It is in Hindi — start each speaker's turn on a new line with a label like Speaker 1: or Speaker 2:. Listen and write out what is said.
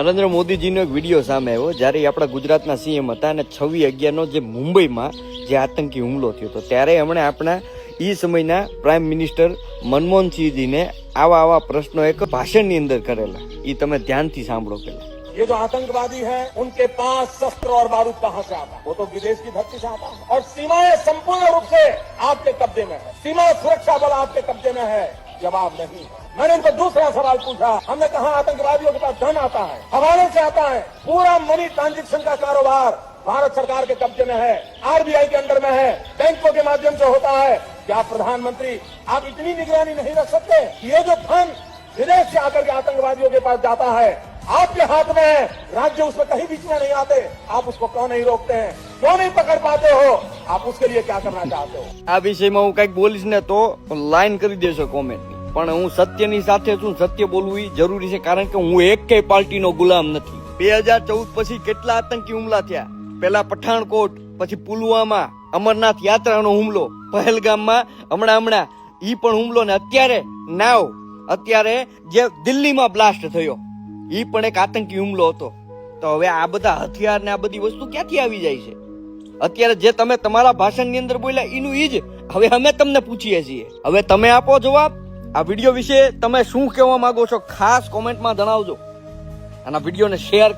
Speaker 1: નરેન્દ્ર મોદીજીનો એક વિડીયો સામે આવ્યો જ્યારે એ આપણા ગુજરાતના સીએમ હતા અને છવ્વી અગિયારનો જે મુંબઈમાં જે આતંકી હુમલો થયો હતો ત્યારે એમણે આપણા એ સમયના પ્રાઇમ મિનિસ્ટર મનમોહનસિંહજીને આવા આવા પ્રશ્નો એક ભાષણની અંદર કરેલા એ તમે ધ્યાનથી સાંભળો પેલા
Speaker 2: ये जो आतंकवादी हैं उनके पास शस्त्र और बारूद कहां से आता है वो तो विदेश की धरती से आता है और सीमाएं संपूर्ण रूप से आपके कब्जे में है सीमा सुरक्षा बल आपके कब्जे में है जवाब नहीं। मैंने इनको दूसरा सवाल पूछा। हमने कहा, आतंकवादियों के पास धन आता है, हवाले से आता है। पूरा मनी ट्रांजेक्शन का कारोबार भारत सरकार के कब्जे में है, आरबीआई के अंडर में है, बैंकों के माध्यम से होता है। क्या प्रधानमंत्री, आप इतनी निगरानी नहीं रख सकते? ये जो धन विदेश से आकर के आतंकवादियों के पास जाता है, आपके हाथ में है। राज्य उसमें कहीं बीच में नहीं आते। आप उसको क्यों नहीं रोकते हैं? क्यों नहीं पकड़ पाते हो? આપ ઉસકે લીએ ક્યા કરના ચાહતે હો?
Speaker 1: આ વિષયમાં હું કંઈક બોલીશ ને તો લાઈન કરી દેશો કોમેન્ટ પણ હું સત્યની સાથે છું, સત્ય બોલવું એ જરૂરી છે, કારણ કે હું એક કઈ પાર્ટીનો ગુલામ નથી. બે હજાર ચૌદ પછી કેટલા આતંકી હુમલા થયા? પેલા પઠાણકોટ, પછી પુલવામા, અમરનાથ યાત્રાનો હુમલો, પહેલગામમાં હમણાં હમણાં ઈ પણ હુમલો ને અત્યારે નાવ, અત્યારે જે દિલ્હીમાં બ્લાસ્ટ થયો એ પણ એક આતંકી હુમલો હતો. તો હવે આ બધા હથિયાર ને આ બધી વસ્તુ ક્યાંથી આવી જાય છે? અત્યારે જે તમે તમારા ભાષણની અંદર બોલ્યા, એનું ઈ જ. હવે અમે તમને પૂછીએ છીએ. હવે તમે આપો જવાબ. આ વીડિયો વિશે તમે શું કહેવા માંગો છો ખાસ કોમેન્ટમાં જણાવજો. અને વિડીયોને શેર